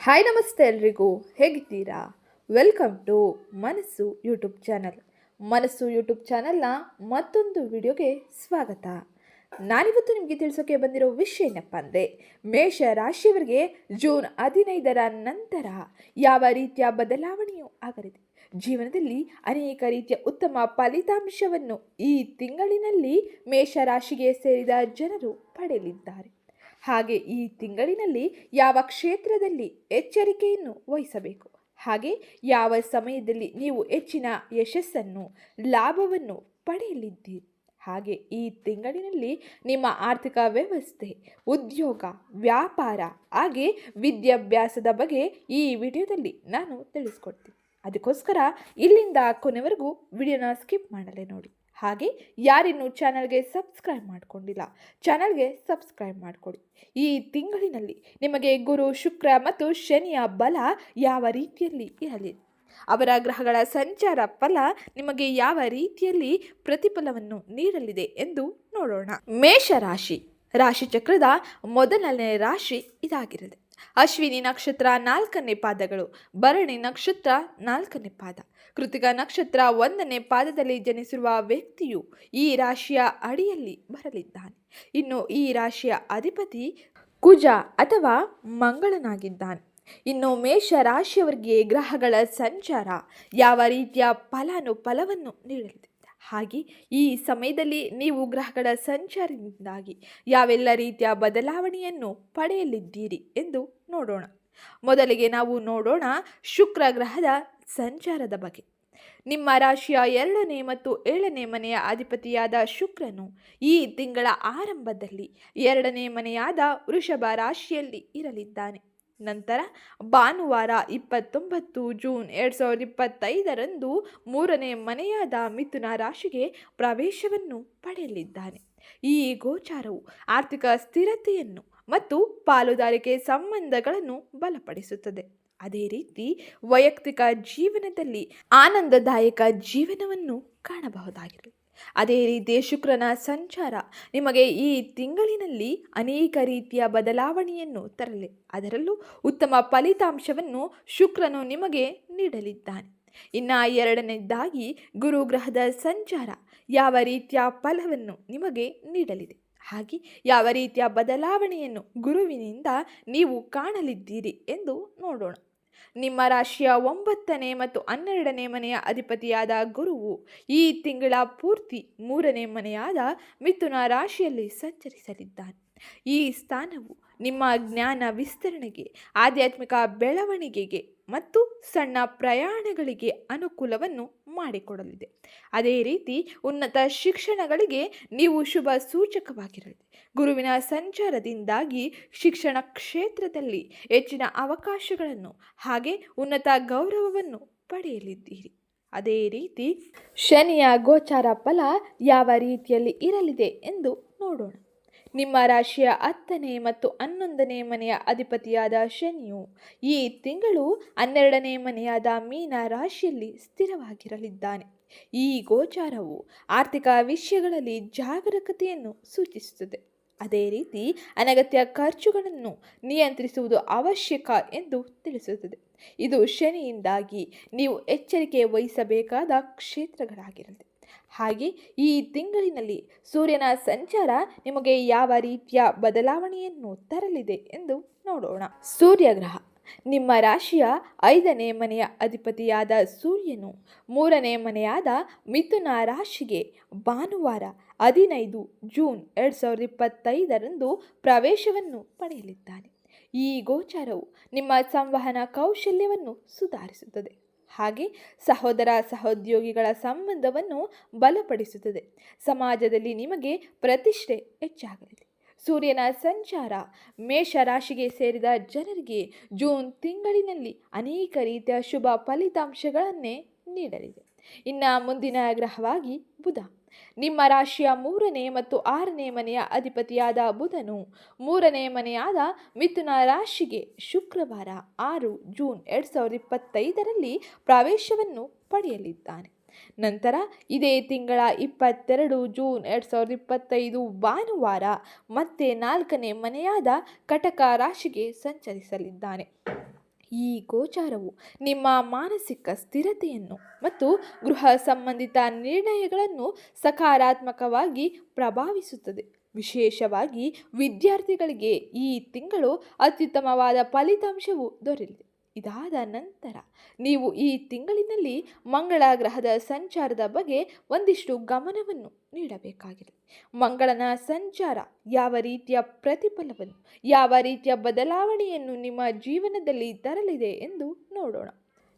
Hi ನಮಸ್ತೆ ಎಲ್ರಿಗೂ. ಹೇಗಿದ್ದೀರಾ? Welcome to Manasu YouTube channel. Manasu YouTube ಚಾನಲ್ನ ಮತ್ತೊಂದು ವಿಡಿಯೋಗೆ ಸ್ವಾಗತ. ನಾನಿವತ್ತು ನಿಮಗೆ ತಿಳಿಸೋಕೆ ಬಂದಿರೋ ವಿಷಯ ಏನಪ್ಪ ಅಂದರೆ, ಮೇಷ ರಾಶಿಯವರಿಗೆ ಜೂನ್ ಹದಿನೈದರ ನಂತರ ಯಾವ ರೀತಿಯ ಬದಲಾವಣೆಯೂ ಆಗಲಿದೆ. ಜೀವನದಲ್ಲಿ ಅನೇಕ ರೀತಿಯ ಉತ್ತಮ ಫಲಿತಾಂಶವನ್ನು ಈ ತಿಂಗಳಿನಲ್ಲಿ ಮೇಷರಾಶಿಗೆ ಸೇರಿದ ಜನರು ಪಡೆಯಲಿದ್ದಾರೆ. ಹಾಗೆ ಈ ತಿಂಗಳಿನಲ್ಲಿ ಯಾವ ಕ್ಷೇತ್ರದಲ್ಲಿ ಎಚ್ಚರಿಕೆಯನ್ನು ವಹಿಸಬೇಕು? ಹಾಗೆ ಯಾವ ಸಮಯದಲ್ಲಿ ನೀವು ಹೆಚ್ಚಿನ ಯಶಸ್ಸನ್ನು, ಲಾಭವನ್ನು ಪಡೆಯಲಿದ್ದೀರಿ? ಹಾಗೆ ಈ ತಿಂಗಳಿನಲ್ಲಿ ನಿಮ್ಮ ಆರ್ಥಿಕ ವ್ಯವಸ್ಥೆ, ಉದ್ಯೋಗ, ವ್ಯಾಪಾರ, ಹಾಗೆ ವಿದ್ಯಾಭ್ಯಾಸದ ಬಗ್ಗೆ ಈ ವಿಡಿಯೋದಲ್ಲಿ ನಾನು ತಿಳಿಸ್ಕೊಡ್ತೀನಿ. ಅದಕ್ಕೋಸ್ಕರ ಇಲ್ಲಿಂದ ಕೊನೆವರೆಗೂ ವಿಡಿಯೋನ ಸ್ಕಿಪ್ ಮಾಡಲೇ ನೋಡಿ. ಹಾಗೆ ಯಾರಿನ್ನೂ ಚಾನಲ್ಗೆ ಸಬ್ಸ್ಕ್ರೈಬ್ ಮಾಡಿಕೊಂಡಿಲ್ಲ, ಚಾನಲ್ಗೆ ಸಬ್ಸ್ಕ್ರೈಬ್ ಮಾಡಿಕೊಡಿ. ಈ ತಿಂಗಳಿನಲ್ಲಿ ನಿಮಗೆ ಗುರು, ಶುಕ್ರ ಮತ್ತು ಶನಿಯ ಬಲ ಯಾವ ರೀತಿಯಲ್ಲಿ ಇರಲಿ, ಅವರ ಗ್ರಹಗಳ ಸಂಚಾರ ಫಲ ನಿಮಗೆ ಯಾವ ರೀತಿಯಲ್ಲಿ ಪ್ರತಿಫಲವನ್ನು ನೀಡಲಿದೆ ಎಂದು ನೋಡೋಣ. ಮೇಷರಾಶಿ ರಾಶಿಚಕ್ರದ ಮೊದಲನೇ ರಾಶಿ ಇದಾಗಿರಲಿದೆ ಅಶ್ವಿನಿ ನಕ್ಷತ್ರ ನಾಲ್ಕನೇ ಪಾದಗಳು, ಭರಣಿ ನಕ್ಷತ್ರ ನಾಲ್ಕನೇ ಪಾದ. ಕೃತಿಕ ನಕ್ಷತ್ರ ಒಂದನೇ ಪಾದದಲ್ಲಿ ಜನಿಸಿರುವ ವ್ಯಕ್ತಿಯು ಈ ರಾಶಿಯ ಅಡಿಯಲ್ಲಿ ಬರಲಿದ್ದಾನೆ. ಇನ್ನು ಈ ರಾಶಿಯ ಅಧಿಪತಿ ಕುಜ ಅಥವಾ ಮಂಗಳನಾಗಿದ್ದಾನೆ. ಇನ್ನು ಮೇಷ ರಾಶಿಯವರಿಗೆ ಗ್ರಹಗಳ ಸಂಚಾರ, ಯಾವ ರೀತಿಯ ಫಲಾನುಫಲವನ್ನು ನೀಡಲಿದೆ? ಹಾಗೆ ಈ ಸಮಯದಲ್ಲಿ ನೀವು ಗ್ರಹಗಳ ಸಂಚಾರದಿಂದಾಗಿ ಯಾವೆಲ್ಲ ರೀತಿಯ ಬದಲಾವಣೆಯನ್ನು ಪಡೆಯಲಿದ್ದೀರಿ ಎಂದು ನೋಡೋಣ. ಮೊದಲಿಗೆ ನಾವು ನೋಡೋಣ ಶುಕ್ರ ಗ್ರಹದ ಸಂಚಾರದ ಬಗ್ಗೆ. ನಿಮ್ಮ ರಾಶಿಯ ಎರಡನೇ ಮತ್ತು ಏಳನೇ ಮನೆಯ ಅಧಿಪತಿಯಾದ ಶುಕ್ರನು ಈ ತಿಂಗಳ ಆರಂಭದಲ್ಲಿ ಎರಡನೇ ಮನೆಯಾದ ವೃಷಭ ರಾಶಿಯಲ್ಲಿ ಇರಲಿದ್ದಾನೆ. ನಂತರ ಭಾನುವಾರ ಇಪ್ಪತ್ತೊಂಬತ್ತು ಜೂನ್ ಎರಡು ಸಾವಿರದ ಇಪ್ಪತ್ತೈದರಂದು ಮೂರನೇ ಮನೆಯಾದ ಮಿಥುನ ರಾಶಿಗೆ ಪ್ರವೇಶವನ್ನು ಪಡೆಯಲಿದ್ದಾನೆ. ಈ ಗೋಚಾರವು ಆರ್ಥಿಕ ಸ್ಥಿರತೆಯನ್ನು ಮತ್ತು ಪಾಲುದಾರಿಕೆ ಸಂಬಂಧಗಳನ್ನು ಬಲಪಡಿಸುತ್ತದೆ. ಅದೇ ರೀತಿ ವೈಯಕ್ತಿಕ ಜೀವನದಲ್ಲಿ ಆನಂದದಾಯಕ ಜೀವನವನ್ನು ಕಾಣಬಹುದಾಗಿದೆ. ಅದೇ ರೀತಿ ಶುಕ್ರನ ಸಂಚಾರ. ನಿಮಗೆ ಈ ತಿಂಗಳಿನಲ್ಲಿ ಅನೇಕ ರೀತಿಯ ಬದಲಾವಣೆಯನ್ನು ತರಲಿ. ಅದರಲ್ಲೂ ಉತ್ತಮ ಫಲಿತಾಂಶವನ್ನು ಶುಕ್ರನು ನಿಮಗೆ ನೀಡಲಿದ್ದಾನೆ. ಇನ್ನು ಎರಡನೇದಾಗಿ ಗುರು ಗ್ರಹದ ಸಂಚಾರ. ಯಾವ ರೀತಿಯ ಫಲವನ್ನು ನಿಮಗೆ ನೀಡಲಿದೆ? ಹಾಗೆ ಯಾವ ರೀತಿಯ ಬದಲಾವಣೆಯನ್ನು ಗುರುವಿನಿಂದ ನೀವು ಕಾಣಲಿದ್ದೀರಿ ಎಂದು ನೋಡೋಣ. ನಿಮ್ಮ ರಾಶಿಯ ಒಂಬತ್ತನೇ ಮತ್ತು ಹನ್ನೆರಡನೇ ಮನೆಯ ಅಧಿಪತಿಯಾದ ಗುರುವು ಈ ತಿಂಗಳ ಪೂರ್ತಿ ಮೂರನೇ ಮನೆಯಾದ ಮಿಥುನ ರಾಶಿಯಲ್ಲಿ ಸಂಚರಿಸಲಿದ್ದಾನೆ. ಈ ಸ್ಥಾನವು ನಿಮ್ಮ ಜ್ಞಾನ ವಿಸ್ತರಣೆಗೆ, ಆಧ್ಯಾತ್ಮಿಕ ಬೆಳವಣಿಗೆಗೆ ಮತ್ತು ಸಣ್ಣ ಪ್ರಯಾಣಗಳಿಗೆ ಅನುಕೂಲವನ್ನು ಮಾಡಿಕೊಡಲಿದೆ. ಅದೇ ರೀತಿ ಉನ್ನತ ಶಿಕ್ಷಣಗಳಿಗೆ ನೀವು ಶುಭ ಸೂಚಕವಾಗಿರಲಿದೆ ಗುರುವಿನ ಸಂಚಾರದಿಂದಾಗಿ ಶಿಕ್ಷಣ ಕ್ಷೇತ್ರದಲ್ಲಿ ಹೆಚ್ಚಿನ ಅವಕಾಶಗಳನ್ನು ಹಾಗೆ ಉನ್ನತ ಗೌರವವನ್ನು ಪಡೆಯಲಿದ್ದೀರಿ. ಅದೇ ರೀತಿ ಶನಿಯ ಗೋಚಾರ ಫಲ ಯಾವ ರೀತಿಯಲ್ಲಿ ಇರಲಿದೆ ಎಂದು ನೋಡೋಣ. ನಿಮ್ಮ ರಾಶಿಯ ಹತ್ತನೇ ಮತ್ತು ಹನ್ನೊಂದನೇ ಮನೆಯ ಅಧಿಪತಿಯಾದ ಶನಿಯು ಈ ತಿಂಗಳು ಹನ್ನೆರಡನೇ ಮನೆಯಾದ ಮೀನ ರಾಶಿಯಲ್ಲಿ ಸ್ಥಿರವಾಗಿರಲಿದ್ದಾನೆ. ಈ ಗೋಚಾರವು ಆರ್ಥಿಕ ವಿಷಯಗಳಲ್ಲಿ ಜಾಗರೂಕತೆಯನ್ನು ಸೂಚಿಸುತ್ತದೆ. ಅದೇ ರೀತಿ ಅನಗತ್ಯ ಖರ್ಚುಗಳನ್ನು ನಿಯಂತ್ರಿಸುವುದು ಅವಶ್ಯಕ ಎಂದು ತಿಳಿಸುತ್ತದೆ. ಇದು ಶನಿಯಿಂದಾಗಿ ನೀವು ಎಚ್ಚರಿಕೆ ವಹಿಸಬೇಕಾದ ಕ್ಷೇತ್ರಗಳಾಗಿರಲಿದೆ ಹಾಗೆ ಈ ತಿಂಗಳಿನಲ್ಲಿ ಸೂರ್ಯನ ಸಂಚಾರ ನಿಮಗೆ ಯಾವ ರೀತಿಯ ಬದಲಾವಣೆಯನ್ನು ತರಲಿದೆ ಎಂದು ನೋಡೋಣ. ಸೂರ್ಯಗ್ರಹ. ನಿಮ್ಮ ರಾಶಿಯ ಐದನೇ ಮನೆಯ ಅಧಿಪತಿಯಾದ ಸೂರ್ಯನು ಮೂರನೇ ಮನೆಯಾದ ಮಿಥುನ ರಾಶಿಗೆ ಭಾನುವಾರ ಹದಿನೈದು ಜೂನ್ ಎರಡು ಸಾವಿರದ ಇಪ್ಪತ್ತೈದರಂದು ಪ್ರವೇಶವನ್ನು ಪಡೆಯಲಿದ್ದಾನೆ. ಈ ಗೋಚಾರವು ನಿಮ್ಮ ಸಂವಹನ ಕೌಶಲ್ಯವನ್ನು ಸುಧಾರಿಸುತ್ತದೆ. ಹಾಗೆ ಸಹೋದರ ಸಹೋದ್ಯೋಗಿಗಳ ಸಂಬಂಧವನ್ನು ಬಲಪಡಿಸುತ್ತದೆ. ಸಮಾಜದಲ್ಲಿ ನಿಮಗೆ ಪ್ರತಿಷ್ಠೆ ಹೆಚ್ಚಾಗಲಿದೆ. ಸೂರ್ಯನ ಸಂಚಾರ ಮೇಷ ರಾಶಿಗೆ ಸೇರಿದ ಜನರಿಗೆ ಜೂನ್ ತಿಂಗಳಿನಲ್ಲಿ ಅನೇಕ ರೀತಿಯ ಶುಭ ಫಲಿತಾಂಶಗಳನ್ನೇ ನೀಡಲಿದೆ. ಇನ್ನು ಮುಂದಿನ ಗ್ರಹವಾಗಿ ಬುಧ. ನಿಮ್ಮ ರಾಶಿಯ ಮೂರನೇ ಮತ್ತು ಆರನೇ ಮನೆಯ ಅಧಿಪತಿಯಾದ ಬುಧನು ಮೂರನೇ ಮನೆಯಾದ ಮಿಥುನ ರಾಶಿಗೆ ಶುಕ್ರವಾರ ಆರು ಜೂನ್ ಎರಡು ಸಾವಿರದ ಇಪ್ಪತ್ತೈದರಲ್ಲಿ ಪ್ರವೇಶವನ್ನು ಪಡೆಯಲಿದ್ದಾನೆ. ನಂತರ ಇದೇ ತಿಂಗಳ ಇಪ್ಪತ್ತೆರಡು ಜೂನ್ ಎರಡು ಸಾವಿರದ ಇಪ್ಪತ್ತೈದು ಭಾನುವಾರ ಮತ್ತೆ ನಾಲ್ಕನೇ ಮನೆಯಾದ ಕಟಕ ರಾಶಿಗೆ ಸಂಚರಿಸಲಿದ್ದಾನೆ. ಈ ಗೋಚಾರವು ನಿಮ್ಮ ಮಾನಸಿಕ ಸ್ಥಿರತೆಯನ್ನು ಮತ್ತು ಗೃಹ ಸಂಬಂಧಿತ ನಿರ್ಣಯಗಳನ್ನು ಸಕಾರಾತ್ಮಕವಾಗಿ ಪ್ರಭಾವಿಸುತ್ತದೆ. ವಿಶೇಷವಾಗಿ ವಿದ್ಯಾರ್ಥಿಗಳಿಗೆ ಈ ತಿಂಗಳು ಅತ್ಯುತ್ತಮವಾದ ಫಲಿತಾಂಶವು ದೊರೆಯಲಿದೆ. ಇದಾದ ನಂತರ ನೀವು ಈ ತಿಂಗಳಿನಲ್ಲಿ ಮಂಗಳ ಗ್ರಹದ ಸಂಚಾರದ ಬಗ್ಗೆ ಒಂದಿಷ್ಟು ಗಮನವನ್ನು ನೀಡಬೇಕಾಗಿದೆ. ಮಂಗಳನ ಸಂಚಾರ ಯಾವ ರೀತಿಯ ಪ್ರತಿಫಲವನ್ನು, ಯಾವ ರೀತಿಯ ಬದಲಾವಣೆಯನ್ನು ನಿಮ್ಮ ಜೀವನದಲ್ಲಿ ತರಲಿದೆ ಎಂದು ನೋಡೋಣ.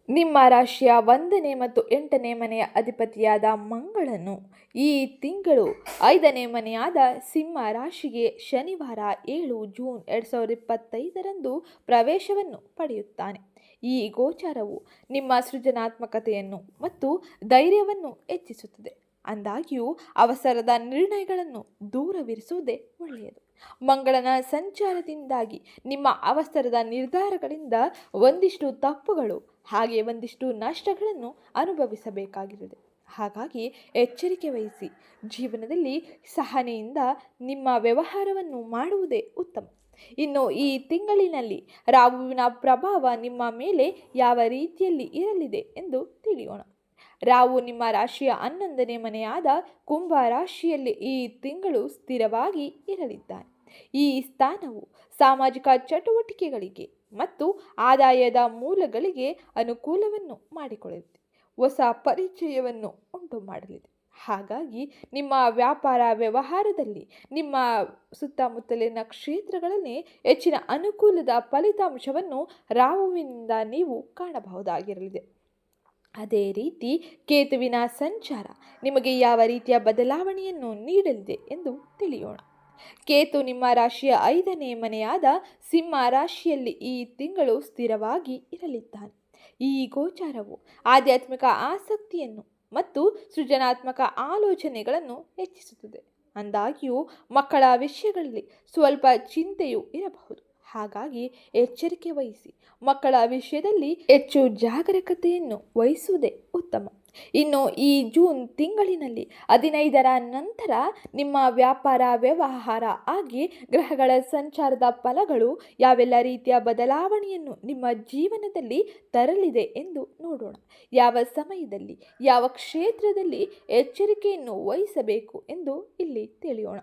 ನಿಮ್ಮ ರಾಶಿಯ ಒಂದನೇ ಮತ್ತು ಎಂಟನೇ ಮನೆಯ ಅಧಿಪತಿಯಾದ ಮಂಗಳನು ಈ ತಿಂಗಳು ಐದನೇ ಮನೆಯಾದ ಸಿಂಹ ರಾಶಿಗೆ ಶನಿವಾರ ಏಳು ಜೂನ್ ಎರಡು ಸಾವಿರದ ಇಪ್ಪತ್ತೈದರಂದು ಪ್ರವೇಶವನ್ನು ಪಡೆಯುತ್ತಾನೆ. ಈ ಗೋಚಾರವು ನಿಮ್ಮ ಸೃಜನಾತ್ಮಕತೆಯನ್ನು ಮತ್ತು ಧೈರ್ಯವನ್ನು ಹೆಚ್ಚಿಸುತ್ತದೆ. ಅಂದಾಗ್ಯೂ, ಅವಸರದ ನಿರ್ಣಯಗಳನ್ನು ದೂರವಿರಿಸುವುದೇ ಒಳ್ಳೆಯದು. ಮಂಗಳನ ಸಂಚಾರದಿಂದಾಗಿ ನಿಮ್ಮ ಅವಸರದ ನಿರ್ಧಾರಗಳಿಂದ ಒಂದಿಷ್ಟು ತಪ್ಪುಗಳು, ಹಾಗೆ ಒಂದಿಷ್ಟು ನಷ್ಟಗಳನ್ನು ಅನುಭವಿಸಬೇಕಾಗಿರುತ್ತದೆ. ಹಾಗಾಗಿ ಎಚ್ಚರಿಕೆ ವಹಿಸಿ. ಜೀವನದಲ್ಲಿ ಸಹನೆಯಿಂದ ನಿಮ್ಮ ವ್ಯವಹಾರವನ್ನು ಮಾಡುವುದೇ ಉತ್ತಮ. ಇನ್ನು ಈ ತಿಂಗಳಿನಲ್ಲಿ ರಾಹುವಿನ ಪ್ರಭಾವ ನಿಮ್ಮ ಮೇಲೆ ಯಾವ ರೀತಿಯಲ್ಲಿ ಇರಲಿದೆ ಎಂದು ತಿಳಿಯೋಣ. ರಾಹು ನಿಮ್ಮ ರಾಶಿಯ ಹನ್ನೊಂದನೇ ಮನೆಯಾದ ಕುಂಭ ರಾಶಿಯಲ್ಲಿ ಈ ತಿಂಗಳು ಸ್ಥಿರವಾಗಿ ಇರಲಿದ್ದಾನೆ. ಈ ಸ್ಥಾನವು ಸಾಮಾಜಿಕ ಚಟುವಟಿಕೆಗಳಿಗೆ ಮತ್ತು ಆದಾಯದ ಮೂಲಗಳಿಗೆ ಅನುಕೂಲವನ್ನು ಮಾಡಿಕೊಳ್ಳಲಿದೆ ಹೊಸ ಪರಿಚಯವನ್ನು ಉಂಟು ಮಾಡಲಿದೆ ಹಾಗಾಗಿ ನಿಮ್ಮ ವ್ಯಾಪಾರ ವ್ಯವಹಾರದಲ್ಲಿ, ನಿಮ್ಮ ಸುತ್ತಮುತ್ತಲಿನ ಕ್ಷೇತ್ರಗಳಲ್ಲಿ ಹೆಚ್ಚಿನ ಅನುಕೂಲದ ಫಲಿತಾಂಶವನ್ನು ರಾಹುವಿನಿಂದ ನೀವು ಕಾಣಬಹುದಾಗಿರಲಿದೆ. ಅದೇ ರೀತಿ ಕೇತುವಿನ ಸಂಚಾರ ನಿಮಗೆ ಯಾವ ರೀತಿಯ ಬದಲಾವಣೆಯನ್ನು ನೀಡಲಿದೆ ಎಂದು ತಿಳಿಯೋಣ. ಕೇತು ನಿಮ್ಮ ರಾಶಿಯ ಐದನೇ ಮನೆಯಾದ ಸಿಂಹ ರಾಶಿಯಲ್ಲಿ ಈ ತಿಂಗಳು ಸ್ಥಿರವಾಗಿ ಇರಲಿದ್ದಾನೆ. ಈ ಗೋಚಾರವು ಆಧ್ಯಾತ್ಮಿಕ ಆಸಕ್ತಿಯನ್ನು ಮತ್ತು ಸೃಜನಾತ್ಮಕ ಆಲೋಚನೆಗಳನ್ನು ಹೆಚ್ಚಿಸುತ್ತದೆ. ಅಂದಾಗಿಯೂ ಮಕ್ಕಳ ವಿಷಯಗಳಲ್ಲಿ ಸ್ವಲ್ಪ ಚಿಂತೆಯೂ ಇರಬಹುದು. ಹಾಗಾಗಿ ಎಚ್ಚರಿಕೆ ವಹಿಸಿ. ಮಕ್ಕಳ ವಿಷಯದಲ್ಲಿ ಹೆಚ್ಚು ಜಾಗರೂಕತೆಯನ್ನು ವಹಿಸುವುದೇ ಉತ್ತಮ. ಇನ್ನು ಈ ಜೂನ್ ತಿಂಗಳಿನಲ್ಲಿ ಹದಿನೈದರ ನಂತರ ನಿಮ್ಮ ವ್ಯಾಪಾರ ವ್ಯವಹಾರ ಆಗಿ ಗ್ರಹಗಳ ಸಂಚಾರದ ಫಲಗಳು ಯಾವೆಲ್ಲ ರೀತಿಯ ಬದಲಾವಣೆಯನ್ನು ನಿಮ್ಮ ಜೀವನದಲ್ಲಿ ತರಲಿದೆ ಎಂದು ನೋಡೋಣ. ಯಾವ ಸಮಯದಲ್ಲಿ, ಯಾವ ಕ್ಷೇತ್ರದಲ್ಲಿ ಎಚ್ಚರಿಕೆಯನ್ನು ವಹಿಸಬೇಕು ಎಂದು ಇಲ್ಲಿ ತಿಳಿಯೋಣ.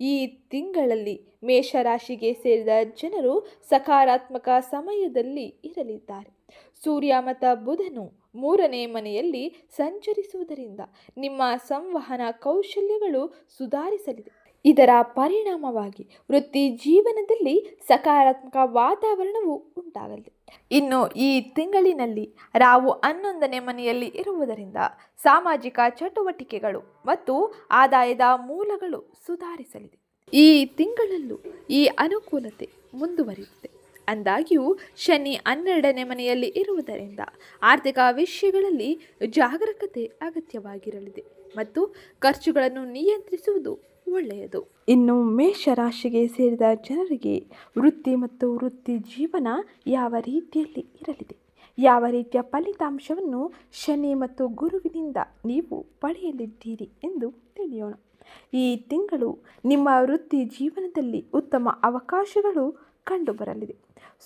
ಈ ತಿಂಗಳಲ್ಲಿ ಮೇಷರಾಶಿಗೆ ಸೇರಿದ ಜನರು ಸಕಾರಾತ್ಮಕ ಸಮಯದಲ್ಲಿ ಇರಲಿದ್ದಾರೆ. ಸೂರ್ಯ ಮತ ಬುಧನು ಮೂರನೇ ಮನೆಯಲ್ಲಿ ಸಂಚರಿಸುವುದರಿಂದ ನಿಮ್ಮ ಸಂವಹನ ಕೌಶಲ್ಯಗಳು ಸುಧಾರಿಸಲಿದೆ. ಇದರ ಪರಿಣಾಮವಾಗಿ ವೃತ್ತಿ ಜೀವನದಲ್ಲಿ ಸಕಾರಾತ್ಮಕ ವಾತಾವರಣವು ಉಂಟಾಗಲಿದೆ. ಇನ್ನು ಈ ತಿಂಗಳಿನಲ್ಲಿ ರಾವು ಹನ್ನೊಂದನೇ ಮನೆಯಲ್ಲಿ ಇರುವುದರಿಂದ ಸಾಮಾಜಿಕ ಚಟುವಟಿಕೆಗಳು ಮತ್ತು ಆದಾಯದ ಮೂಲಗಳು ಸುಧಾರಿಸಲಿದೆ. ಈ ತಿಂಗಳಲ್ಲೂ ಈ ಅನುಕೂಲತೆ ಮುಂದುವರಿಯುತ್ತೆ. ಅಂದಾಗ್ಯೂ ಶನಿ ಹನ್ನೆರಡನೇ ಮನೆಯಲ್ಲಿ ಇರುವುದರಿಂದ ಆರ್ಥಿಕ ವಿಷಯಗಳಲ್ಲಿ ಜಾಗರೂಕತೆ ಅಗತ್ಯವಾಗಿರಲಿದೆ. ಮತ್ತು ಖರ್ಚುಗಳನ್ನು ನಿಯಂತ್ರಿಸುವುದು ಒಳ್ಳೆಯದು. ಇನ್ನು ಮೇಷರಾಶಿಗೆ ಸೇರಿದ ಜನರಿಗೆ ವೃತ್ತಿ ಮತ್ತು ವೃತ್ತಿ ಜೀವನ ಯಾವ ರೀತಿಯಲ್ಲಿ ಇರಲಿದೆ? ಯಾವ ರೀತಿಯ ಫಲಿತಾಂಶವನ್ನು ಶನಿ ಮತ್ತು ಗುರುವಿನಿಂದ ನೀವು ಪಡೆಯಲಿದ್ದೀರಿ ಎಂದು ತಿಳಿಯೋಣ. ಈ ತಿಂಗಳು ನಿಮ್ಮ ವೃತ್ತಿ ಜೀವನದಲ್ಲಿ ಉತ್ತಮ ಅವಕಾಶಗಳು ಕಂಡುಬರಲಿದೆ.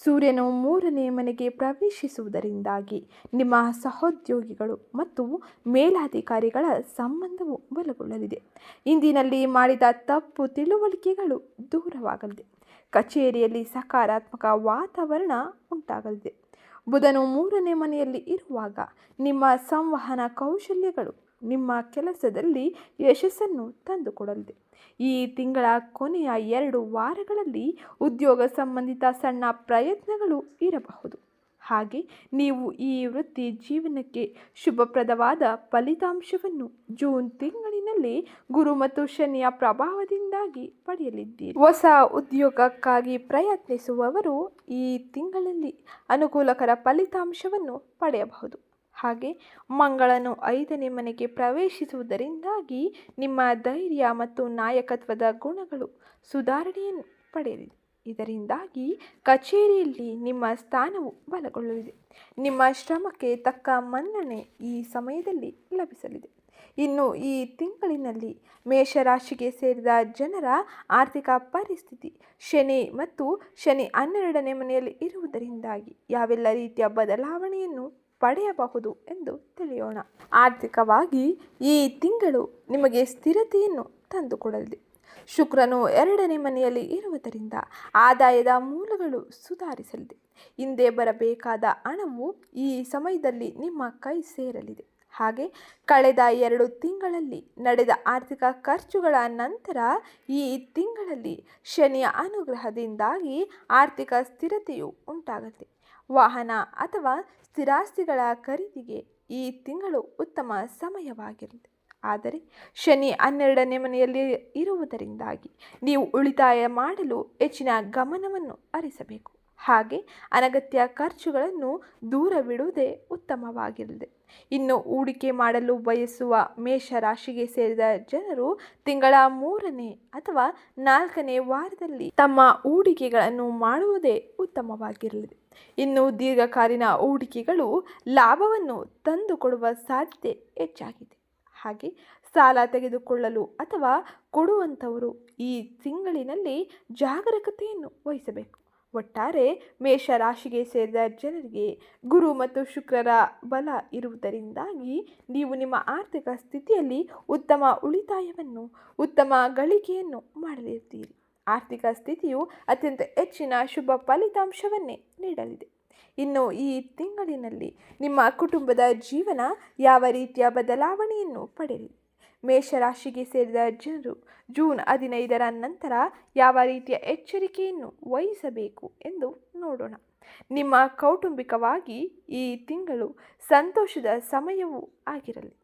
ಸೂರ್ಯನು ಮೂರನೇ ಮನೆಗೆ ಪ್ರವೇಶಿಸುವುದರಿಂದಾಗಿ ನಿಮ್ಮ ಸಹೋದ್ಯೋಗಿಗಳು ಮತ್ತು ಮೇಲಾಧಿಕಾರಿಗಳ ಸಂಬಂಧವು ಬಲಗೊಳ್ಳಲಿದೆ. ಇಂದಿನಲ್ಲಿ ಮಾಡಿದ ತಪ್ಪು ತಿಳುವಳಿಕೆಗಳು ದೂರವಾಗಲಿದೆ. ಕಚೇರಿಯಲ್ಲಿ ಸಕಾರಾತ್ಮಕ ವಾತಾವರಣ ಉಂಟಾಗಲಿದೆ. ಬುಧನು ಮೂರನೇ ಮನೆಯಲ್ಲಿ ಇರುವಾಗ ನಿಮ್ಮ ಸಂವಹನ ಕೌಶಲ್ಯಗಳು ನಿಮ್ಮ ಕೆಲಸದಲ್ಲಿ ಯಶಸ್ಸನ್ನು ತಂದುಕೊಡಲಿದೆ. ಈ ತಿಂಗಳ ಕೊನೆಯ ಎರಡು ವಾರಗಳಲ್ಲಿ ಉದ್ಯೋಗ ಸಂಬಂಧಿತ ಸಣ್ಣ ಪ್ರಯತ್ನಗಳು ಇರಬಹುದು. ಹಾಗೆ ನೀವು ಈ ವೃತ್ತಿ ಜೀವನಕ್ಕೆ ಶುಭಪ್ರದವಾದ ಫಲಿತಾಂಶವನ್ನು ಜೂನ್ ತಿಂಗಳಿನಲ್ಲಿ ಗುರು ಮತ್ತು ಶನಿಯ ಪ್ರಭಾವದಿಂದಾಗಿ ಪಡೆಯಲಿದ್ದೀರಿ. ಹೊಸ ಉದ್ಯೋಗಕ್ಕಾಗಿ ಪ್ರಯತ್ನಿಸುವವರು ಈ ತಿಂಗಳಲ್ಲಿ ಅನುಕೂಲಕರ ಫಲಿತಾಂಶವನ್ನು ಪಡೆಯಬಹುದು. ಹಾಗೆ ಮಂಗಳನು ಐದನೇ ಮನೆಗೆ ಪ್ರವೇಶಿಸುವುದರಿಂದಾಗಿ ನಿಮ್ಮ ಧೈರ್ಯ ಮತ್ತು ನಾಯಕತ್ವದ ಗುಣಗಳು ಸುಧಾರಣೆಯನ್ನು ಪಡೆಯಲಿದೆ ಇದರಿಂದಾಗಿ ಕಚೇರಿಯಲ್ಲಿ ನಿಮ್ಮ ಸ್ಥಾನವು ಬಲಗೊಳ್ಳಲಿದೆ ನಿಮ್ಮ ಶ್ರಮಕ್ಕೆ ತಕ್ಕ ಮನ್ನಣೆ ಈ ಸಮಯದಲ್ಲಿ ಲಭಿಸಲಿದೆ. ಇನ್ನು ಈ ತಿಂಗಳಿನಲ್ಲಿ ಮೇಷರಾಶಿಗೆ ಸೇರಿದ ಜನರ ಆರ್ಥಿಕ ಪರಿಸ್ಥಿತಿ ಶನಿ ಮತ್ತು ಶನಿ ಹನ್ನೆರಡನೇ ಮನೆಯಲ್ಲಿ ಇರುವುದರಿಂದಾಗಿ ಯಾವೆಲ್ಲ ರೀತಿಯ ಬದಲಾವಣೆಯನ್ನು ಪಡೆಯಬಹುದು ಎಂದು ತಿಳಿಯೋಣ. ಆರ್ಥಿಕವಾಗಿ ಈ ತಿಂಗಳು ನಿಮಗೆ ಸ್ಥಿರತೆಯನ್ನು ತಂದುಕೊಡಲಿದೆ. ಶುಕ್ರನು ಎರಡನೇ ಮನೆಯಲ್ಲಿ ಇರುವುದರಿಂದ ಆದಾಯದ ಮೂಲಗಳು ಸುಧಾರಿಸಲಿದೆ. ಹಿಂದೆ ಬರಬೇಕಾದ ಹಣವು ಈ ಸಮಯದಲ್ಲಿ ನಿಮ್ಮ ಕೈ ಸೇರಲಿದೆ. ಹಾಗೆ ಕಳೆದ ಎರಡು ತಿಂಗಳಲ್ಲಿ ನಡೆದ ಆರ್ಥಿಕ ಖರ್ಚುಗಳ ನಂತರ ಈ ತಿಂಗಳಲ್ಲಿ ಶನಿಯ ಅನುಗ್ರಹದಿಂದಾಗಿ ಆರ್ಥಿಕ ಸ್ಥಿರತೆಯು ಉಂಟಾಗುತ್ತೆ ವಾಹನ ಅಥವಾ ಸ್ಥಿರಾಸ್ತಿಗಳ ಖರೀದಿಗೆ ಈ ತಿಂಗಳು ಉತ್ತಮ ಸಮಯವಾಗಿರಲಿದೆ. ಆದರೆ ಶನಿ ಹನ್ನೆರಡನೇ ಮನೆಯಲ್ಲಿ ಇರುವುದರಿಂದಾಗಿ ನೀವು ಉಳಿತಾಯ ಮಾಡಲು ಹೆಚ್ಚಿನ ಗಮನವನ್ನು ಹರಿಸಬೇಕು. ಹಾಗೆ ಅನಗತ್ಯ ಖರ್ಚುಗಳನ್ನು ದೂರವಿಡುವುದೇ ಉತ್ತಮವಾಗಿರಲಿದೆ ಇನ್ನು ಹೂಡಿಕೆ ಮಾಡಲು ಬಯಸುವ ಮೇಷರಾಶಿಗೆ ಸೇರಿದ ಜನರು ತಿಂಗಳ ಮೂರನೇ ಅಥವಾ ನಾಲ್ಕನೇ ವಾರದಲ್ಲಿ ತಮ್ಮ ಹೂಡಿಕೆಗಳನ್ನು ಮಾಡುವುದೇ ಉತ್ತಮವಾಗಿರಲಿದೆ ಇನ್ನು ದೀರ್ಘಕಾಲೀನ ಹೂಡಿಕೆಗಳು ಲಾಭವನ್ನು ತಂದುಕೊಡುವ ಸಾಧ್ಯತೆ ಹೆಚ್ಚಾಗಿದೆ. ಹಾಗೆ ಸಾಲ ತೆಗೆದುಕೊಳ್ಳಲು ಅಥವಾ ಕೊಡುವಂಥವರು ಈ ತಿಂಗಳಿನಲ್ಲಿ ಜಾಗರೂಕತೆಯನ್ನು ವಹಿಸಬೇಕು. ಒಟ್ಟಾರೆ ಮೇಷರಾಶಿಗೆ ಸೇರಿದ ಜನರಿಗೆ ಗುರು ಮತ್ತು ಶುಕ್ರರ ಬಲ ಇರುವುದರಿಂದಾಗಿ ನೀವು ನಿಮ್ಮ ಆರ್ಥಿಕ ಸ್ಥಿತಿಯಲ್ಲಿ ಉತ್ತಮ ಉಳಿತಾಯವನ್ನು, ಉತ್ತಮ ಗಳಿಕೆಯನ್ನು ಮಾಡಲಿರ್ತೀರಿ ಆರ್ಥಿಕ ಸ್ಥಿತಿಯು ಅತ್ಯಂತ ಹೆಚ್ಚಿನ ಶುಭ ಫಲಿತಾಂಶವನ್ನೇ ನೀಡಲಿದೆ. ಇನ್ನು ಈ ತಿಂಗಳಿನಲ್ಲಿ ನಿಮ್ಮ ಕುಟುಂಬದ ಜೀವನ ಯಾವ ರೀತಿಯ ಬದಲಾವಣೆಯನ್ನು ಪಡೆಯಲಿ? ಮೇಷರಾಶಿಗೆ ಸೇರಿದ ಜನರು ಜೂನ್ ಹದಿನೈದರ ನಂತರ ಯಾವ ರೀತಿಯ ಎಚ್ಚರಿಕೆಯನ್ನು ವಹಿಸಬೇಕು ಎಂದು ನೋಡೋಣ. ನಿಮ್ಮ ಕೌಟುಂಬಿಕವಾಗಿ ಈ ತಿಂಗಳು ಸಂತೋಷದ ಸಮಯವೂ ಆಗಿರಲಿ.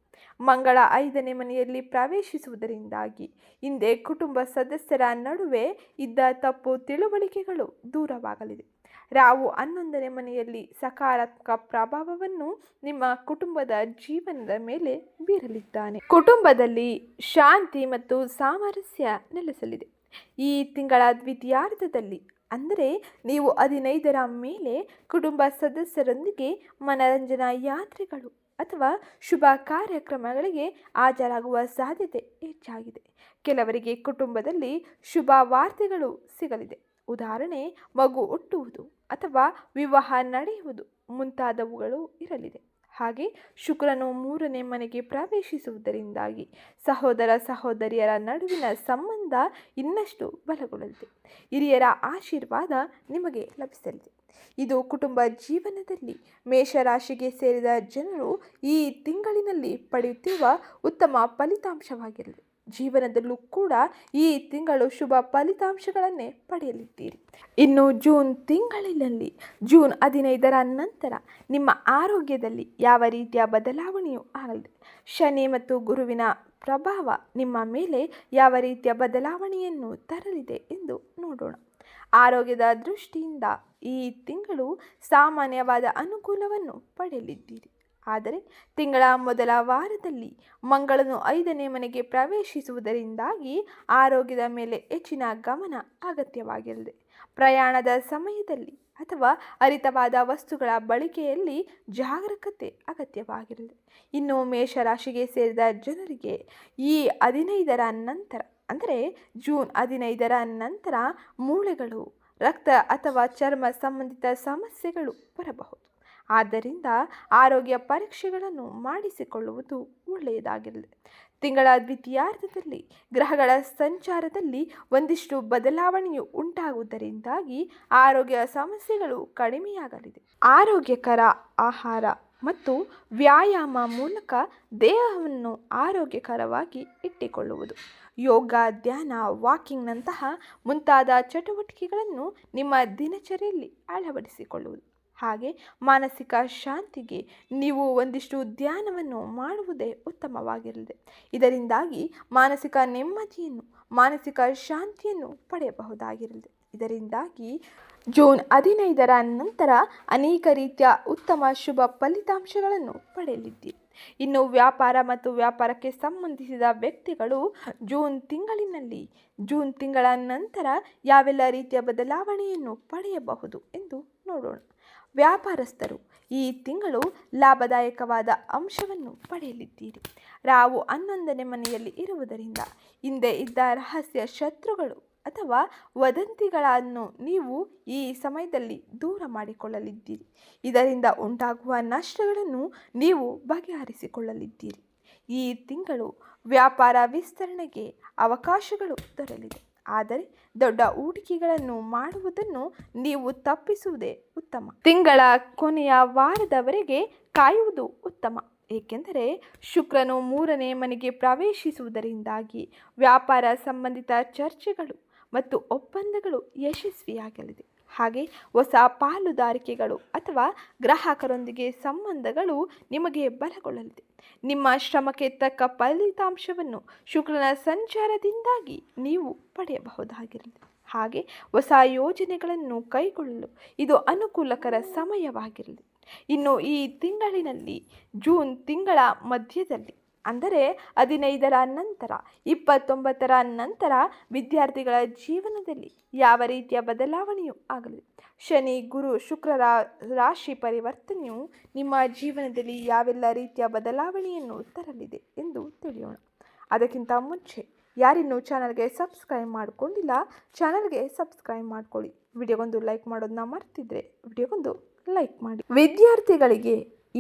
ಮಂಗಳ ಐದನೇ ಮನೆಯಲ್ಲಿ ಪ್ರವೇಶಿಸುವುದರಿಂದಾಗಿ ಹಿಂದೆ ಕುಟುಂಬ ಸದಸ್ಯರ ನಡುವೆ ಇದ್ದ ತಪ್ಪು ತಿಳುವಳಿಕೆಗಳು ದೂರವಾಗಲಿದೆ. ರಾವು ಹನ್ನೊಂದನೇ ಮನೆಯಲ್ಲಿ ಸಕಾರಾತ್ಮಕ ಪ್ರಭಾವವನ್ನು ನಿಮ್ಮ ಕುಟುಂಬದ ಜೀವನದ ಮೇಲೆ ಬೀರಲಿದ್ದಾನೆ. ಕುಟುಂಬದಲ್ಲಿ ಶಾಂತಿ ಮತ್ತು ಸಾಮರಸ್ಯ ನೆಲೆಸಲಿದೆ. ಈ ತಿಂಗಳ ದ್ವಿತೀಯಾರ್ಧದಲ್ಲಿ ಅಂದರೆ ನೀವು ಹದಿನೈದರ ಮೇಲೆ ಕುಟುಂಬ ಸದಸ್ಯರೊಂದಿಗೆ ಮನರಂಜನಾ ಯಾತ್ರೆಗಳು ಅಥವಾ ಶುಭ ಕಾರ್ಯಕ್ರಮಗಳಿಗೆ ಹಾಜರಾಗುವ ಸಾಧ್ಯತೆ ಹೆಚ್ಚಾಗಿದೆ. ಕೆಲವರಿಗೆ ಕುಟುಂಬದಲ್ಲಿ ಶುಭ ವಾರ್ತೆಗಳು ಸಿಗಲಿದೆ. ಉದಾಹರಣೆ, ಮಗು ಹುಟ್ಟುವುದು ಅಥವಾ ವಿವಾಹ ನಡೆಯುವುದು ಮುಂತಾದವುಗಳು ಇರಲಿದೆ. ಹಾಗೆ ಶುಕ್ರನು ಮೂರನೇ ಮನೆಗೆ ಪ್ರವೇಶಿಸುವುದರಿಂದಾಗಿ ಸಹೋದರ ಸಹೋದರಿಯರ ನಡುವಿನ ಸಂಬಂಧ ಇನ್ನಷ್ಟು ಬಲಗೊಳ್ಳಲಿದೆ. ಹಿರಿಯರ ಆಶೀರ್ವಾದ ನಿಮಗೆ ಲಭಿಸಲಿದೆ. ಇದು ಕುಟುಂಬ ಜೀವನದಲ್ಲಿ ಮೇಷರಾಶಿಗೆ ಸೇರಿದ ಜನರು ಈ ತಿಂಗಳಿನಲ್ಲಿ ಪಡೆಯುತ್ತಿರುವ ಉತ್ತಮ ಫಲಿತಾಂಶವಾಗಿರಲಿದೆ. ಜೀವನದಲ್ಲೂ ಕೂಡ ಈ ತಿಂಗಳು ಶುಭ ಫಲಿತಾಂಶಗಳನ್ನೇ ಪಡೆಯಲಿದ್ದೀರಿ. ಇನ್ನು ಜೂನ್ ತಿಂಗಳಿನಲ್ಲಿ, ಜೂನ್ ಹದಿನೈದರ ನಂತರ ನಿಮ್ಮ ಆರೋಗ್ಯದಲ್ಲಿ ಯಾವ ರೀತಿಯ ಬದಲಾವಣೆಯೂ ಆಗಲಿದೆ. ಶನಿ ಮತ್ತು ಗುರುವಿನ ಪ್ರಭಾವ ನಿಮ್ಮ ಮೇಲೆ ಯಾವ ರೀತಿಯ ಬದಲಾವಣೆಯನ್ನು ತರಲಿದೆ ಎಂದು ನೋಡೋಣ. ಆರೋಗ್ಯದ ದೃಷ್ಟಿಯಿಂದ ಈ ತಿಂಗಳು ಸಾಮಾನ್ಯವಾದ ಅನುಕೂಲವನ್ನು ಪಡೆಯಲಿದ್ದೀರಿ. ಆದರೆ ತಿಂಗಳ ಮೊದಲ ವಾರದಲ್ಲಿ ಮಂಗಳನು ಐದನೇ ಮನೆಗೆ ಪ್ರವೇಶಿಸುವುದರಿಂದಾಗಿ ಆರೋಗ್ಯದ ಮೇಲೆ ಹೆಚ್ಚಿನ ಗಮನ ಅಗತ್ಯವಾಗಿರಲಿದೆ. ಪ್ರಯಾಣದ ಸಮಯದಲ್ಲಿ ಅಥವಾ ಅರಿತವಾದ ವಸ್ತುಗಳ ಬಳಕೆಯಲ್ಲಿ ಜಾಗರೂಕತೆ ಅಗತ್ಯವಾಗಿರಲಿದೆ. ಇನ್ನು ಮೇಷರಾಶಿಗೆ ಸೇರಿದ ಜನರಿಗೆ ಈ ಹದಿನೈದರ ನಂತರ, ಅಂದರೆ ಜೂನ್ ಹದಿನೈದರ ನಂತರ ಮೂಳೆಗಳು, ರಕ್ತ ಅಥವಾ ಚರ್ಮ ಸಂಬಂಧಿತ ಸಮಸ್ಯೆಗಳು ಬರಬಹುದು. ಆದ್ದರಿಂದ ಆರೋಗ್ಯ ಪರೀಕ್ಷೆಗಳನ್ನು ಮಾಡಿಸಿಕೊಳ್ಳುವುದು ಒಳ್ಳೆಯದಾಗಿರಲಿ. ತಿಂಗಳ ದ್ವಿತೀಯಾರ್ಧದಲ್ಲಿ ಗ್ರಹಗಳ ಸಂಚಾರದಲ್ಲಿ ಒಂದಿಷ್ಟು ಬದಲಾವಣೆಯು ಉಂಟಾಗುವುದರಿಂದಾಗಿ ಆರೋಗ್ಯ ಸಮಸ್ಯೆಗಳು ಕಡಿಮೆಯಾಗಲಿದೆ. ಆರೋಗ್ಯಕರ ಆಹಾರ ಮತ್ತು ವ್ಯಾಯಾಮ ಮೂಲಕ ದೇಹವನ್ನು ಆರೋಗ್ಯಕರವಾಗಿ ಇಟ್ಟುಕೊಳ್ಳುವುದು. ಯೋಗ, ಧ್ಯಾನ, ವಾಕಿಂಗ್ನಂತಹ ಮುಂತಾದ ಚಟುವಟಿಕೆಗಳನ್ನು ನಿಮ್ಮ ದಿನಚರಿಯಲ್ಲಿ ಅಳವಡಿಸಿಕೊಳ್ಳುವುದು. ಹಾಗೆ ಮಾನಸಿಕ ಶಾಂತಿಗೆ ನೀವು ಒಂದಿಷ್ಟು ಧ್ಯಾನವನ್ನು ಮಾಡುವುದೇ ಉತ್ತಮವಾಗಿರಲಿದೆ. ಇದರಿಂದಾಗಿ ಮಾನಸಿಕ ನೆಮ್ಮದಿಯನ್ನು, ಮಾನಸಿಕ ಶಾಂತಿಯನ್ನು ಪಡೆಯಬಹುದಾಗಿರಲಿದೆ. ಇದರಿಂದಾಗಿ ಜೂನ್ ಹದಿನೈದರ ನಂತರ ಅನೇಕ ರೀತಿಯ ಉತ್ತಮ ಶುಭ ಫಲಿತಾಂಶಗಳನ್ನು ಪಡೆಯಲಿದ್ದೀರಿ. ಇನ್ನು ವ್ಯಾಪಾರ ಮತ್ತು ವ್ಯಾಪಾರಕ್ಕೆ ಸಂಬಂಧಿಸಿದ ವ್ಯಕ್ತಿಗಳು ಜೂನ್ ತಿಂಗಳಿನಲ್ಲಿ, ಜೂನ್ ತಿಂಗಳ ನಂತರ ಯಾವೆಲ್ಲ ರೀತಿಯ ಬದಲಾವಣೆಯನ್ನು ಪಡೆಯಬಹುದು ಎಂದು ನೋಡೋಣ. ವ್ಯಾಪಾರಸ್ಥರು ಈ ತಿಂಗಳು ಲಾಭದಾಯಕವಾದ ಅಂಶವನ್ನು ಪಡೆಯಲಿದ್ದೀರಿ. ರಾವು ಹನ್ನೊಂದನೇ ಮನೆಯಲ್ಲಿ ಇರುವುದರಿಂದ ಹಿಂದೆ ಇದ್ದ ರಹಸ್ಯ ಶತ್ರುಗಳು ಅಥವಾ ವದಂತಿಗಳನ್ನು ನೀವು ಈ ಸಮಯದಲ್ಲಿ ದೂರ ಮಾಡಿಕೊಳ್ಳಲಿದ್ದೀರಿ. ಇದರಿಂದ ಉಂಟಾಗುವ ನಷ್ಟಗಳನ್ನು ನೀವು ಬಗೆಹರಿಸಿಕೊಳ್ಳಲಿದ್ದೀರಿ. ಈ ತಿಂಗಳು ವ್ಯಾಪಾರ ವಿಸ್ತರಣೆಗೆ ಅವಕಾಶಗಳು ದೊರೆಯಲಿದೆ. ಆದರೆ ದೊಡ್ಡ ಹೂಡಿಕೆಗಳನ್ನು ಮಾಡುವುದನ್ನು ನೀವು ತಪ್ಪಿಸುವುದೇ ಉತ್ತಮ. ತಿಂಗಳ ಕೊನೆಯ ವಾರದವರೆಗೆ ಕಾಯುವುದು ಉತ್ತಮ. ಏಕೆಂದರೆ ಶುಕ್ರನು ಮೂರನೇ ಮನೆಗೆ ಪ್ರವೇಶಿಸುವುದರಿಂದಾಗಿ ವ್ಯಾಪಾರ ಸಂಬಂಧಿತ ಚರ್ಚೆಗಳು ಮತ್ತು ಒಪ್ಪಂದಗಳು ಯಶಸ್ವಿಯಾಗಲಿದೆ. ಹಾಗೆ ಹೊಸ ಪಾಲುದಾರಿಕೆಗಳು ಅಥವಾ ಗ್ರಾಹಕರೊಂದಿಗೆ ಸಂಬಂಧಗಳು ನಿಮಗೆ ಬಲಗೊಳ್ಳಲಿದೆ. ನಿಮ್ಮ ಶ್ರಮಕ್ಕೆ ತಕ್ಕ ಫಲಿತಾಂಶವನ್ನು ಶುಕ್ರನ ಸಂಚಾರದಿಂದಾಗಿ ನೀವು ಪಡೆಯಬಹುದಾಗಿರಲಿದೆ ಹಾಗೆ ಹೊಸ ಯೋಜನೆಗಳನ್ನು ಕೈಗೊಳ್ಳಲು ಇದು ಅನುಕೂಲಕರ ಸಮಯವಾಗಿರಲಿ. ಇನ್ನು ಈ ತಿಂಗಳಿನಲ್ಲಿ ಜೂನ್ ತಿಂಗಳ ಮಧ್ಯದಲ್ಲಿ ಅಂದರೆ ಹದಿನೈದರ ನಂತರ, ಇಪ್ಪತ್ತೊಂಬತ್ತರ ನಂತರ ವಿದ್ಯಾರ್ಥಿಗಳ ಜೀವನದಲ್ಲಿ ಯಾವ ರೀತಿಯ ಬದಲಾವಣೆಯೂ ಆಗಲಿ ಶನಿ, ಗುರು, ಶುಕ್ರರ ರಾಶಿ ಪರಿವರ್ತನೆಯು ನಿಮ್ಮ ಜೀವನದಲ್ಲಿ ಯಾವೆಲ್ಲ ರೀತಿಯ ಬದಲಾವಣೆಯನ್ನು ತರಲಿದೆ ಎಂದು ತಿಳಿಯೋಣ. ಅದಕ್ಕಿಂತ ಮುಂಚೆ, ಯಾರಿನ್ನೂ ಚಾನಲ್ಗೆ ಸಬ್ಸ್ಕ್ರೈಬ್ ಮಾಡಿಕೊಂಡಿಲ್ಲ, ಚಾನಲ್ಗೆ ಸಬ್ಸ್ಕ್ರೈಬ್ ಮಾಡ್ಕೊಳ್ಳಿ. ವಿಡಿಯೋಗೊಂದು ಲೈಕ್ ಮಾಡೋದನ್ನ ಮರ್ತಿದ್ರೆ ವಿಡಿಯೋಗೊಂದು ಲೈಕ್ ಮಾಡಿ. ವಿದ್ಯಾರ್ಥಿಗಳಿಗೆ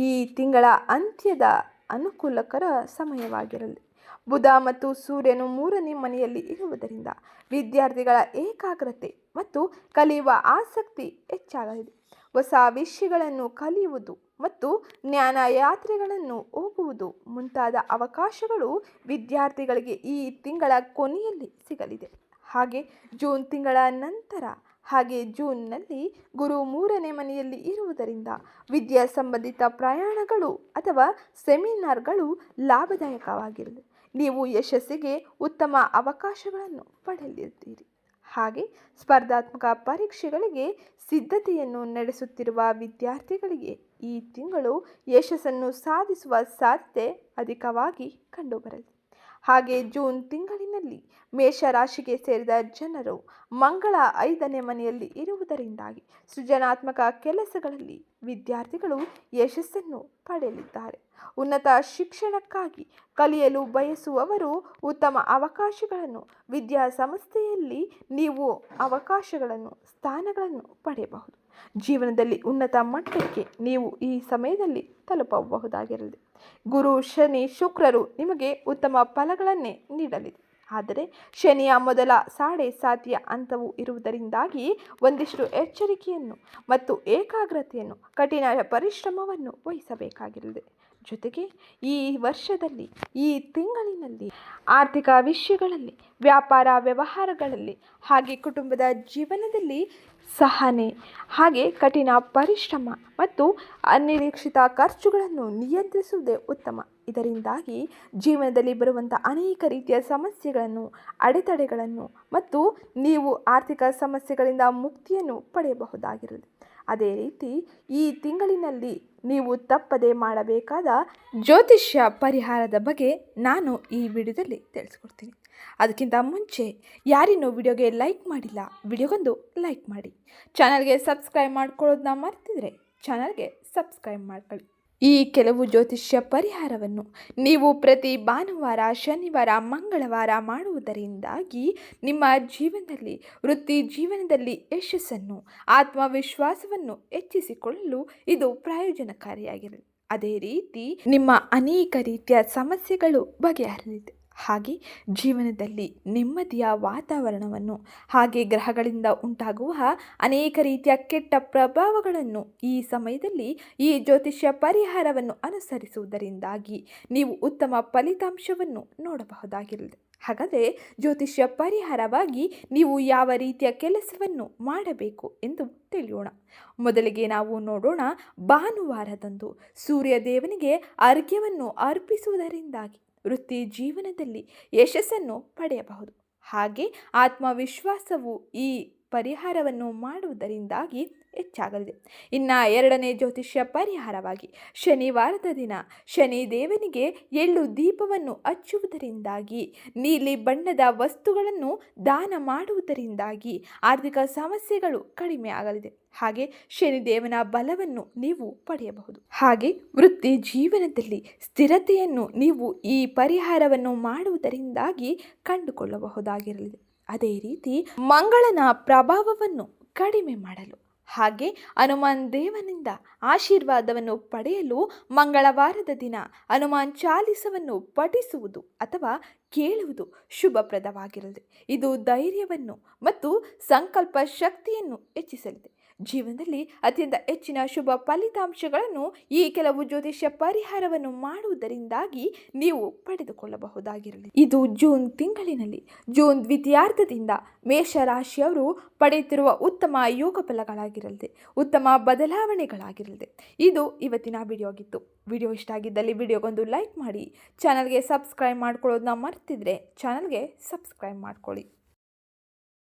ಈ ತಿಂಗಳ ಅಂತ್ಯದ ಅನುಕೂಲಕರ ಸಮಯವಾಗಿರಲಿ. ಬುಧ ಮತ್ತು ಸೂರ್ಯನು ಮೂರನೇ ಮನೆಯಲ್ಲಿ ಇರುವುದರಿಂದ ವಿದ್ಯಾರ್ಥಿಗಳ ಏಕಾಗ್ರತೆ ಮತ್ತು ಕಲಿಯುವ ಆಸಕ್ತಿ ಹೆಚ್ಚಾಗಲಿದೆ. ಹೊಸ ವಿಷಯಗಳನ್ನು ಕಲಿಯುವುದು ಮತ್ತು ಜ್ಞಾನ ಯಾತ್ರೆಗಳನ್ನು ಹೋಗುವುದು ಮುಂತಾದ ಅವಕಾಶಗಳು ವಿದ್ಯಾರ್ಥಿಗಳಿಗೆ ಈ ತಿಂಗಳ ಕೊನೆಯಲ್ಲಿ ಸಿಗಲಿದೆ. ಹಾಗೆ ಜೂನ್ ತಿಂಗಳ ನಂತರ ಹಾಗೆ ಜೂನ್ನಲ್ಲಿ ಗುರು ಮೂರನೇ ಮನೆಯಲ್ಲಿ ಇರುವುದರಿಂದ ವಿದ್ಯಾ ಸಂಬಂಧಿತ ಪ್ರಯಾಣಗಳು ಅಥವಾ ಸೆಮಿನಾರ್ಗಳು ಲಾಭದಾಯಕವಾಗಿರಲಿ ನೀವು ಯಶಸ್ಸಿಗೆ ಉತ್ತಮ ಅವಕಾಶಗಳನ್ನು ಪಡೆಯಲಿದ್ದೀರಿ. ಹಾಗೆ ಸ್ಪರ್ಧಾತ್ಮಕ ಪರೀಕ್ಷೆಗಳಿಗೆ ಸಿದ್ಧತೆಯನ್ನು ನಡೆಸುತ್ತಿರುವ ವಿದ್ಯಾರ್ಥಿಗಳಿಗೆ ಈ ತಿಂಗಳು ಯಶಸ್ಸನ್ನು ಸಾಧಿಸುವ ಸಾಧ್ಯತೆ ಅಧಿಕವಾಗಿ ಕಂಡುಬರಲಿದೆ ಹಾಗೆ ಜೂನ್ ತಿಂಗಳಿನಲ್ಲಿ ಮೇಷರಾಶಿಗೆ ಸೇರಿದ ಜನರು ಮಂಗಳ ಐದನೇ ಮನೆಯಲ್ಲಿ ಇರುವುದರಿಂದಾಗಿ ಸೃಜನಾತ್ಮಕ ಕೆಲಸಗಳಲ್ಲಿ ವಿದ್ಯಾರ್ಥಿಗಳು ಯಶಸ್ಸನ್ನು ಪಡೆಯಲಿದ್ದಾರೆ. ಉನ್ನತ ಶಿಕ್ಷಣಕ್ಕಾಗಿ ಕಲಿಯಲು ಬಯಸುವವರು ಉತ್ತಮ ಅವಕಾಶಗಳನ್ನು ವಿದ್ಯಾಸಂಸ್ಥೆಯಲ್ಲಿ ನೀವು ಅವಕಾಶಗಳನ್ನು, ಸ್ಥಾನಗಳನ್ನು ಪಡೆಯಬಹುದು. ಜೀವನದಲ್ಲಿ ಉನ್ನತ ಮಟ್ಟಕ್ಕೆ ನೀವು ಈ ಸಮಯದಲ್ಲಿ ತಲುಪಬಹುದಾಗಿರಲಿದೆ ಗುರು, ಶನಿ, ಶುಕ್ರರು ನಿಮಗೆ ಉತ್ತಮ ಫಲಗಳನ್ನೇ ನೀಡಲಿದೆ. ಆದರೆ ಶನಿಯ ಮೊದಲ ಸಾಡೆ ಸಾತಿಯ ಹಂತವು ಇರುವುದರಿಂದಾಗಿ ಒಂದಿಷ್ಟು ಎಚ್ಚರಿಕೆಯನ್ನು ಮತ್ತು ಏಕಾಗ್ರತೆಯನ್ನು, ಕಠಿಣ ಪರಿಶ್ರಮವನ್ನು ವಹಿಸಬೇಕಾಗಿರುತ್ತದೆ. ಜೊತೆಗೆ ಈ ವರ್ಷದಲ್ಲಿ, ಈ ತಿಂಗಳಿನಲ್ಲಿ ಆರ್ಥಿಕ ವಿಷಯಗಳಲ್ಲಿ, ವ್ಯಾಪಾರ ವ್ಯವಹಾರಗಳಲ್ಲಿ ಹಾಗೆ ಕುಟುಂಬದ ಜೀವನದಲ್ಲಿ ಸಹನೆ, ಹಾಗೆ ಕಠಿಣ ಪರಿಶ್ರಮ ಮತ್ತು ಅನಿರೀಕ್ಷಿತ ಖರ್ಚುಗಳನ್ನು ನಿಯಂತ್ರಿಸುವುದೇ ಉತ್ತಮ. ಇದರಿಂದಾಗಿ ಜೀವನದಲ್ಲಿ ಬರುವಂಥ ಅನೇಕ ರೀತಿಯ ಸಮಸ್ಯೆಗಳನ್ನು, ಅಡೆತಡೆಗಳನ್ನು ಮತ್ತು ನೀವು ಆರ್ಥಿಕ ಸಮಸ್ಯೆಗಳಿಂದ ಮುಕ್ತಿಯನ್ನು ಪಡೆಯಬಹುದಾಗಿರಲಿ. ಅದೇ ರೀತಿ ಈ ತಿಂಗಳಿನಲ್ಲಿ ನೀವು ತಪ್ಪದೆ ಮಾಡಬೇಕಾದ ಜ್ಯೋತಿಷ್ಯ ಪರಿಹಾರದ ಬಗ್ಗೆ ನಾನು ಈ ವಿಡಿಯೋದಲ್ಲಿ ತಿಳಿಸ್ಕೊಡ್ತೀನಿ. ಅದಕ್ಕಿಂತ ಮುಂಚೆ ಯಾರಿನ್ನೂ ವಿಡಿಯೋಗೆ ಲೈಕ್ ಮಾಡಿಲ್ಲ, ವಿಡಿಯೋಗೊಂದು ಲೈಕ್ ಮಾಡಿ. ಚಾನಲ್ಗೆ ಸಬ್ಸ್ಕ್ರೈಬ್ ಮಾಡ್ಕೊಳ್ಳೋದನ್ನ ಮರ್ತಿದ್ರೆ ಚಾನಲ್ಗೆ ಸಬ್ಸ್ಕ್ರೈಬ್ ಮಾಡ್ಕೊಳ್ಳಿ. ಈ ಕೆಲವು ಜ್ಯೋತಿಷ್ಯ ಪರಿಹಾರವನ್ನು ನೀವು ಪ್ರತಿ ಭಾನುವಾರ, ಶನಿವಾರ, ಮಂಗಳವಾರ ಮಾಡುವುದರಿಂದಾಗಿ ನಿಮ್ಮ ಜೀವನದಲ್ಲಿ, ವೃತ್ತಿ ಜೀವನದಲ್ಲಿ ಯಶಸ್ಸನ್ನು, ಆತ್ಮವಿಶ್ವಾಸವನ್ನು ಹೆಚ್ಚಿಸಿಕೊಳ್ಳಲು ಇದು ಪ್ರಯೋಜನಕಾರಿಯಾಗಿರಲಿ. ಅದೇ ರೀತಿ ನಿಮ್ಮ ಅನೇಕ ರೀತಿಯ ಸಮಸ್ಯೆಗಳು ಬಗೆಹರಲಿದೆ ಹಾಗೆ ಜೀವನದಲ್ಲಿ ನೆಮ್ಮದಿಯ ವಾತಾವರಣವನ್ನು ಹಾಗೆ ಗ್ರಹಗಳಿಂದ ಉಂಟಾಗುವ ಅನೇಕ ರೀತಿಯ ಕೆಟ್ಟ ಪ್ರಭಾವಗಳನ್ನು ಈ ಸಮಯದಲ್ಲಿ ಈ ಜ್ಯೋತಿಷ್ಯ ಪರಿಹಾರವನ್ನು ಅನುಸರಿಸುವುದರಿಂದಾಗಿ ನೀವು ಉತ್ತಮ ಫಲಿತಾಂಶವನ್ನು ನೋಡಬಹುದಾಗಿರುತ್ತದೆ. ಹಾಗಾದರೆ ಜ್ಯೋತಿಷ್ಯ ಪರಿಹಾರವಾಗಿ ನೀವು ಯಾವ ರೀತಿಯ ಕೆಲಸವನ್ನು ಮಾಡಬೇಕು ಎಂದು ತಿಳಿಯೋಣ. ಮೊದಲಿಗೆ ನಾವು ನೋಡೋಣ ಭಾನುವಾರದಂದು ಸೂರ್ಯದೇವನಿಗೆ ಅರ್ಘ್ಯವನ್ನು ಅರ್ಪಿಸುವುದರಿಂದಾಗಿ. ವೃತ್ತಿ ಜೀವನದಲ್ಲಿ ಯಶಸ್ಸನ್ನು ಪಡೆಯಬಹುದು. ಹಾಗೆ ಆತ್ಮವಿಶ್ವಾಸವು ಈ ಪರಿಹಾರವನ್ನು ಮಾಡುವುದರಿಂದಾಗಿ ಹೆಚ್ಚಾಗಲಿದೆ. ಇನ್ನು ಎರಡನೇ ಜ್ಯೋತಿಷ್ಯ ಪರಿಹಾರವಾಗಿ ಶನಿವಾರದ ದಿನ ಶನಿ ದೇವನಿಗೆ ಎಳ್ಳು ದೀಪವನ್ನು ಹಚ್ಚುವುದರಿಂದಾಗಿ, ನೀಲಿ ಬಣ್ಣದ ವಸ್ತುಗಳನ್ನು ದಾನ ಮಾಡುವುದರಿಂದಾಗಿ ಆರ್ಥಿಕ ಸಮಸ್ಯೆಗಳು ಕಡಿಮೆ ಆಗಲಿದೆ. ಹಾಗೆ ಶನಿದೇವನ ಬಲವನ್ನು ನೀವು ಪಡೆಯಬಹುದು. ಹಾಗೆ ವೃತ್ತಿ ಜೀವನದಲ್ಲಿ ಸ್ಥಿರತೆಯನ್ನು ನೀವು ಈ ಪರಿಹಾರವನ್ನು ಮಾಡುವುದರಿಂದಾಗಿ ಕಂಡುಕೊಳ್ಳಬಹುದಾಗಿರಲಿದೆ. ಅದೇ ರೀತಿ ಮಂಗಳನ ಪ್ರಭಾವವನ್ನು ಕಡಿಮೆ ಮಾಡಲು. ಹಾಗೆ ಹನುಮಾನ್ ದೇವನಿಂದ ಆಶೀರ್ವಾದವನ್ನು ಪಡೆಯಲು ಮಂಗಳವಾರದ ದಿನ ಹನುಮಾನ್ ಚಾಲಿಸವನ್ನು ಪಠಿಸುವುದು ಅಥವಾ ಕೇಳುವುದು ಶುಭಪ್ರದವಾಗಿರಲಿದೆ ಇದು ಧೈರ್ಯವನ್ನು ಮತ್ತು ಸಂಕಲ್ಪ ಶಕ್ತಿಯನ್ನು ಹೆಚ್ಚಿಸಲಿದೆ. ಜೀವನದಲ್ಲಿ ಅತ್ಯಂತ ಹೆಚ್ಚಿನ ಶುಭ ಫಲಿತಾಂಶಗಳನ್ನು ಈ ಕೆಲವು ಜ್ಯೋತಿಷ್ಯ ಪರಿಹಾರವನ್ನು ಮಾಡುವುದರಿಂದಾಗಿ ನೀವು ಪಡೆದುಕೊಳ್ಳಬಹುದಾಗಿರಲಿ. ಇದು ಜೂನ್ ತಿಂಗಳಿನಲ್ಲಿ. ಜೂನ್ ದ್ವಿತೀಯಾರ್ಧದಿಂದ ಮೇಷರಾಶಿಯವರು ಪಡೆಯುತ್ತಿರುವ ಉತ್ತಮ ಯೋಗ ಫಲಗಳಾಗಿರಲಿದೆ ಉತ್ತಮ ಬದಲಾವಣೆಗಳಾಗಿರಲಿದೆ ಇದು ಇವತ್ತಿನ ವಿಡಿಯೋ ಆಗಿತ್ತು ವಿಡಿಯೋ ಇಷ್ಟ ಆಗಿದ್ದಲ್ಲಿ ವಿಡಿಯೋಗೊಂದು ಲೈಕ್ ಮಾಡಿ, ಚಾನಲ್ಗೆ ಸಬ್ಸ್ಕ್ರೈಬ್ ಮಾಡ್ಕೊಳ್ಳೋದನ್ನ ಮರ್ತಿದ್ರೆ ಚಾನಲ್ಗೆ ಸಬ್ಸ್ಕ್ರೈಬ್ ಮಾಡ್ಕೊಳ್ಳಿ.